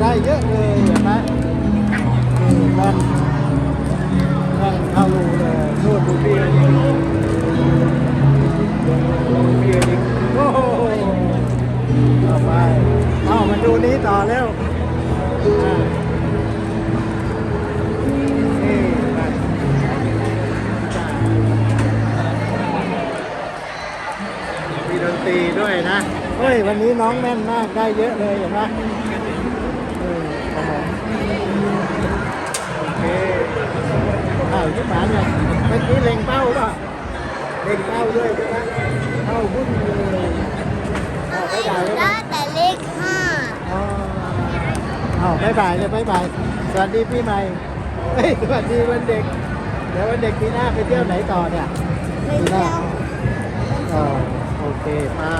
ได้เยอะเลยเห็นไหมนี่แน่นแน่นเข้ารูเลยนู่นดูพี่อีกพี่อีกโอ้โหเอไปเอามาดูนี้ต่อแล้วอ่านี่ไปมีดนตรีด้วยนะ เฮ้ย วันนี้น้องแม่นมาก ได้เยอะเลยเห็นไหมเออครับผมโอเค อ้าวยี่หมาเนี่ยเมื่อกี้เล็งเป้าป่ะเล็งเป้าด้วยใช่ไหมเป้าพุ่งเลยอ้าวบ๊ายบายบ๊ายบาได้ยแต่เลขห้าอ๋ออ้าวบ๊ายบายเลยบ๊ายบายสวัสดีปีใหม่เฮ้ยสวัสดีวันเด็ก เดี๋ยววันเด็กปีหน้าไปเที่ยวไหนต่อเนี่ยไม่เที่ยวอ๋อโอเคมา